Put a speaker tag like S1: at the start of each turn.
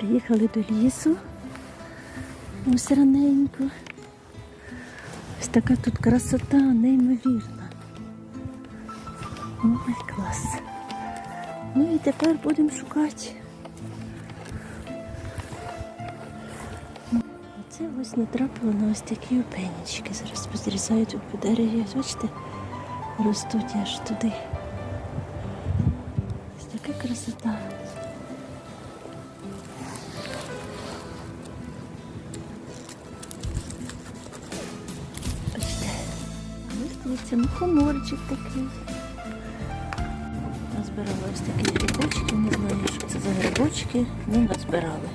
S1: приїхали до лісу. Ось раненько. Ось така тут красота, неймовірна. Ой, клас. Ну і тепер будемо шукати. Це ось натрапило на ось такі опенічки. Зараз позрізаю тут по дереві. Бачите, ростуть аж туди. Ось така красота. А ну хуморчик такий. Назбирали ось такі грибочки, не знаю, що це за грибочки, ми назбирали.